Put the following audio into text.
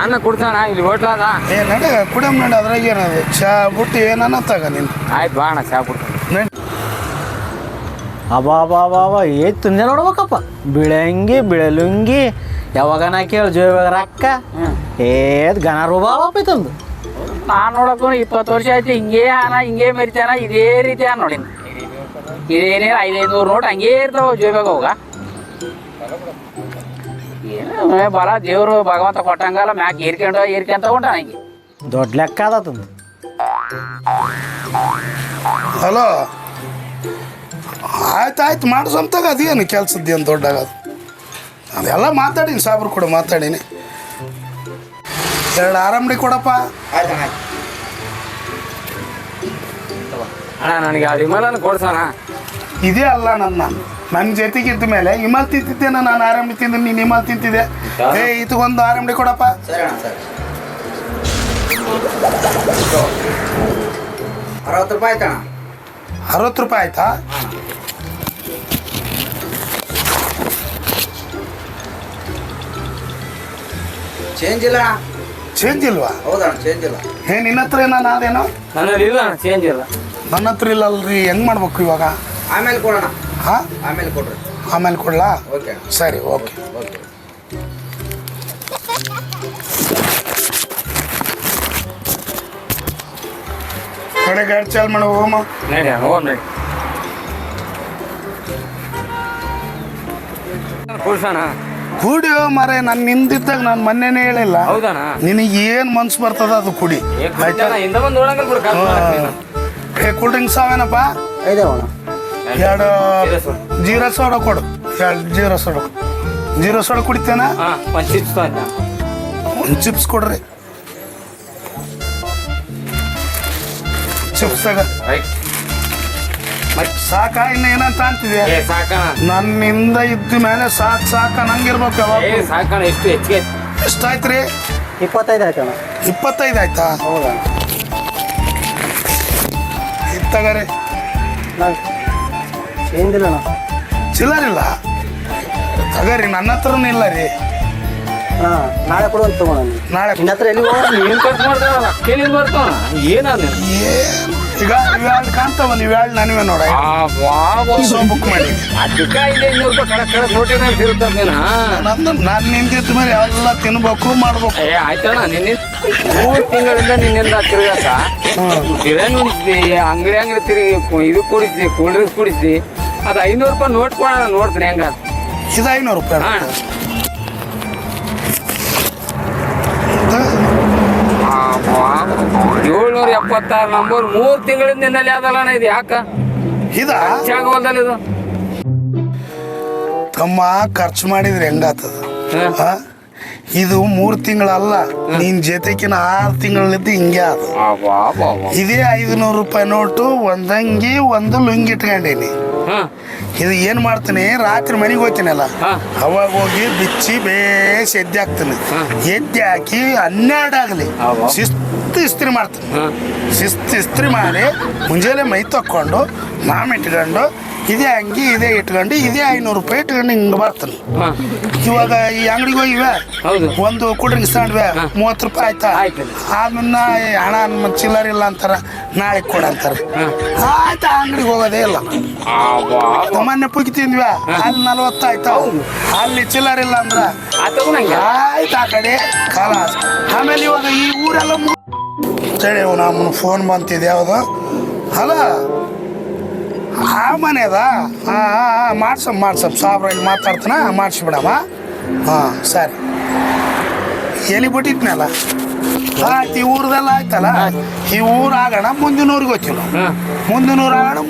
ಅನ್ನ ಕುಡ್ಸೋಣ ಇಲ್ಲಿ ಹೋಟ್ಲದ? ಏ ನಡ ಕುಡಿಯಮ್ ನಡಿ ಅದ್ರಾಗ ಏನದು ಚಾ ಬಿಟ್ಟು ಏನನ್ನ ತಗ ನೀನು? ಆಯ್ತು ಬಾ ಅಣ್ಣ ಚಾ ಬಿಟ್ಟು. ನಡಿ. ಅಬಾ ಬಾ ಬಾ ಬಾ ಏತ್ ತಿಂದೆ ನೋಡ್ಬೇಕಪ್ಪ. ಬಿಳಂಗಿ ಬಿಳಲುಂಗಿ ಯಾವಾಗನ ನಾ ಕೇಳಿ ಜೋವಾಗ ರೊಕ್ಕ ಏದ್ ಗಣ ರುಬಾಬಪ್ಪ ತಂದು. ನಾನು ನೋಡಕ್ಕೂ ಇಪ್ಪತ್ತು ವರ್ಷ ಆಯ್ತು ಹಿಂಗೇ ಅನ ಹಿಂಗೇ ಮೆರಿತಾನ ಇದೇ ರೀತಿ ಅನ್ನ ನೋಡಿ ಇದೇನೇ ಐದೈದು ನೂರು ನೋಟ್ ಹಂಗೇ ಇರ್ತಾವ ಜೋಬ್ಯಾಗ ಹೋಗ? ಏನು ಬಲ ದೇವರು ಭಗವಂತ ಕೊಟ್ಟಂಗಲ್ಲ ಮ್ಯಾಕ್ ಏರ್ಕೊಂಡು ಏರ್ಕೊಂತ ಉಂಟ ಹಂಗೆ ದೊಡ್ಡ ಲೆಕ್ಕ ಅದ ತಂದು ಹಲೋ? ಆಯ್ತು ಆಯ್ತು ಮಾಡಿಸಂತಾಗ ಅದೇನು ಕೆಲ್ಸದ್ದು ದೊಡ್ಡ ದೊಡ್ಡಾಗದು ಅದೆಲ್ಲ ಮಾತಾಡೀನಿ ಸಾಬ್ರು ಕೂಡ ಮಾತಾಡೀನಿ. ಎರಡು ಆರಾಮಡಿ ಕೊಡಪ್ಪ. ಅಣ್ಣ ನನಗೆ ಆ ವಿಮಲನ ಕೊಡ್ಸೋಣ. ಇದೇ ಅಲ್ಲ ನನ್ನ. ನನ್ನ ಜೊತೆಗಿದ್ದ ಮೇಲೆ ಇಮಲ್ ತಿಂತಿದ್ದೇನೆ ನಾನು ಆರಾಮಡಿ ತಿಂದ್ರೆ ನೀನು ನಿಮ್ಮಲ್ಲಿ ತಿಂತಿದ್ದೆ. ಏ ಇದಕ್ಕೊಂದು ಆರಂಭಿ ಕೊಡಪ್ಪ. ಅರವತ್ತು ರೂಪಾಯಿ ಆಯ್ತಣ್ಣ. ಅರವತ್ತು ರೂಪಾಯಿ ಆಯ್ತಾ? ಚೇಂಜ್ ಇಲ್ಲ. ಚೇಂಜ್ ಇಲ್ವಾ? ಹೌದಣ್ಣ ಚೇಂಜ್ ಇಲ್ಲ. ಏ ನಿನ್ನ ಹತ್ರ ನನ್ನ ಅದೇನೋ ನನ್ನಲ್ಲಿ ಇಲ್ಲ ಅಣ್ಣ ಚೇಂಜ್ ಇಲ್ಲ. ನನ್ನ ಹತ್ರ ಇಲ್ಲ ಅಲ್ರಿ ಹೆಂಗ್ ಮಾಡ್ಬೇಕು ಇವಾಗ? ಆಮೇಲೆ ಕೊಡೋಣ. ಹಾ? ಆಮೇಲೆ ಕೊಡ್ರಿ. ಆಮೇಲೆ ಕೊಡ್ಲಾ? ಓಕೆ. ಸರಿ ಓಕೆ. ಓಕೆ. ಕಡೆ ಗಾಡಿ ಚಾಲ್ ಮಾಡೋ ಹೋಮ ನಡಿ ಕುಡಿಯೋ ಮರೆ ನಾನು ನಿಂದಿದ್ದಾಗ ನಾನು ಮೊನ್ನೆನೇ ಹೇಳಿಲ್ಲ. ಹೌದಣ್ಣ ನಿನಗೆ ಏನು ಮನ್ಸು ಬರ್ತದ ಅದು ಕುಡಿ. ಏ ಆಯ್ತಾ ಕುಡ್ಸೋಣ ಹಿಂದ ಬಂದು ನೋಡಂಗಿಲ್ಲ ಬಿಡು ಕಾಲ್ ಮಾಡಕ್ ನೀನು. ಏ ಕೂಲ್ ಡ್ರಿಂಕ್ಸ್ ಅವೇನಪ್ಪ? ಐದವಣ ಎರಡು ಜೀರಾ ಸೋಡ ಕೊಡು. ಎರಡು ಜೀರಾ ಸೋಡಾ ಜೀರಾ ಸೋಡಾ ಕುಡಿತೇನ? ಒಂದ್ ಚಿಪ್ಸ್ ಒಂದು ಚಿಪ್ಸ್ ಕೊಡ್ರಿ. ಚಿಪ್ಸ್ ತಗ. ರೈಟ್ ಸಾಕ? ಇನ್ನ ಏನಂತ ಅಂತಿದೆ ನನ್ನಿಂದ ಇದ್ದ ಮೇಲೆ ಸಾಕ್ ಸಾಕ. ನಂಗಿರ್ಬೇಕು ಯಾವಾಗ ಏ ಸಾಕಣ ಎಷ್ಟು ಹೆಚ್ಚಿಗೆ. ಎಷ್ಟಾಯ್ತು ರೀ ಇಪ್ಪತ್ತೈದು ಆಯ್ತಣ್ಣ. ಇಪ್ಪತ್ತೈದು ಆಯ್ತಾ? ಹೌದಾ? ಇದು ಚಿಲ್ಲರ್ ಇಲ್ಲ ತಗರಿ ನನ್ನ ಹತ್ರನೂ ಇಲ್ಲ ರೀ. ಹಾಂ ನಾಳೆ ತಗೋಣ ನಾಳೆ ನಿನ್ನ ಹತ್ರ ಎಲ್ಲಿ ಹೋಗೋಣ? ನೀನ್ ಬರ್ತಾವ ಏನಾದ ಏನ್ ಈಗ ಕಾಣ್ತಾವಲ್ಲ ಇವೆರಡು ನನವೇ ನೋಡ. ಬುಕ್ ಮಾಡಿ. ಅದಕ್ಕ ಇದೆ ಇನ್ನೂರು ರೂಪಾಯಿ ಕಡೆ ಕಡೆ ನೋಟಿನ ನೀನು ನಂದು ನಾನು ನಿಂತಿದ್ದ ಮೇಲೆ ಎಲ್ಲ ತಿನ್ಬೇಕು ಮಾಡ್ಬೇಕು. ಏ ಆಯ್ತಣ್ಣ ನಿನ್ನಿಂದ ಮೂರು ತಿಂಗಳಿಂದ ನಿನ್ನಿಂದ ತಿರುಗಾಸ ಬಿರಿಯಾನಿ ಅಂಗಡಿ ಅಂಗಡಿ ತಿರುಗಿ ಇದು ಕುಡಿಸಿ ಕೂಲ್ ಡ್ರಿಂಕ್ಸ್ ಕುಡಿಸಿ ಅದು ಐನೂರು ರೂಪಾಯಿ ಕೊಡೋಣ ನೋಡ್ತೀನಿ ಹೆಂಗ ಇದು ಐನೂರು ರೂಪಾಯಿ ಹಾ. ಏಳ್ನೂರ ಎಪ್ಪತ್ತಾರು ನಂಬರ್ ಮೂರು ತಿಂಗಳಿಂದ ನಿನ್ನಲ್ಲಿ ಅದಲ್ಲ ಇದು ಯಾಕ? ಇದ? ಹೆಚ್ಚಾಗವಲ್ದಲ್ಲ ಇದು. ತಮ್ಮ ಖರ್ಚು ಮಾಡಿದ್ರೆ ಹೆಂಗಾತದ ಹಾ. ಇದು ಮೂರು ತಿಂಗಳಲ್ಲ ನಿನ್ ಜೊತೆಕಿನ ಆರು ತಿಂಗಳಿದ್ದು ಹಿಂಗೆ ಅದು ಅಬ್ಬಾ, ಅಬ್ಬಾ, ಅಬ್ಬಾ. ಇದೇ ಐದುನೂರು ರೂಪಾಯಿ ನೋಟು ಒಂದಂಗಿ ಒಂದು ಲುಂಗಿ ಇಟ್ಕೊಂಡೀನಿ. ಇದು ಏನು ಮಾಡ್ತೀನಿ? ರಾತ್ರಿ ಮನೆಗೆ ಹೋಗ್ತೀನಲ್ಲ. ಅವಾಗ ಹೋಗಿ ಬಿಚ್ಚಿ ಬೇಸ್ ಎದ್ದೆ ಹಾಕ್ತೀನಿ. ಎದ್ದೆ ಹಾಕಿ ಹನ್ನೆರಡು ಆಗಲಿ. ಶಿಸ್ತು ಇಸ್ತ್ರಿ ಮಾಡ್ತೀನಿ. ಶಿಸ್ತು ಇಸ್ತ್ರಿ ಮಾಡಿ ಮುಂಜಾನೆ ಮೈ ತಕ್ಕೊಂಡು ನಾಮ ಇಟ್ಕೊಂಡು ಇದೇ ಅಂಗಿ ಇದೇ ಇಟ್ಕೊಂಡು ಇದೇ ಐನೂರು ರೂಪಾಯಿ ಇಟ್ಕೊಂಡು ಹಿಂಗೆ ಬರ್ತಾನೆ. ಇವಾಗ ಈ ಅಂಗಡಿಗೆ ಹೋಗಿವೆ. ಒಂದು ಕೂಲ್ ಡ್ರಿಂಕ್ಸ್ ತಗೊಂಡ್ವೆ ಹಾ. ಮೂವತ್ತು ರೂಪಾಯಿ ಆಯ್ತಾ. ಆದ್ಮೇಲೆ ಹಣ ನಮ್ಮ ಚಿಲ್ಲರ್ ಇಲ್ಲ ಅಂತಾರ ನಾಳೆ ಕೊಡ ಅಂತಾರೆ. ಆಯ್ತಾ ಅಂಗಡಿಗೆ ಹೋಗೋದೇ ಇಲ್ಲ. ಮೊನ್ನೆ ಪುಗಿ ತಿಂದ್ವಿ. ಅಲ್ಲಿ ನಲ್ವತ್ತು ಆಯ್ತಾ. ಅಲ್ಲಿ ಚಿಲ್ಲರ್ ಇಲ್ಲ ಅಂದ್ರ? ಆಯ್ತು ಆ ಕಡೆ. ಕಾಲ ಆಮೇಲೆ ಇವಾಗ ಈ ಊರೆಲ್ಲ ಹೇಳಿ ನಮ್ಮ ನಮ್ಮನ್ನು ಫೋನ್ ಬಂತಿದೆ ಯಾವುದು? ಹಲೋ ಆ ಮನೆ ಅದ? ಹಾಂ ಹಾಂ ಮಾಡ್ಸಮ್ ಮಾಡ್ಸಮ್ ಸಾಬ್ರ ಇಲ್ಲಿ ಮಾತಾಡ್ತಾನ ಮಾಡಿಸ್ಬಿಡಮ್ಮ ಹಾಂ ಸರಿ. ಎಲ್ಲಿ ಬಿಟ್ಟಿದ್ನಲ್ಲ ಆಯ್ತು ಈ ಊರದೆಲ್ಲ ಆಯ್ತಲ್ಲ? ಈ ಊರು ಆಗೋಣ ಮುಂದಿನ ಊರಿಗೆ ಹೋಗ್ತೀವಿ ನಾವು. ಮುಂದಿನ ಊರು ಆಗೋಣ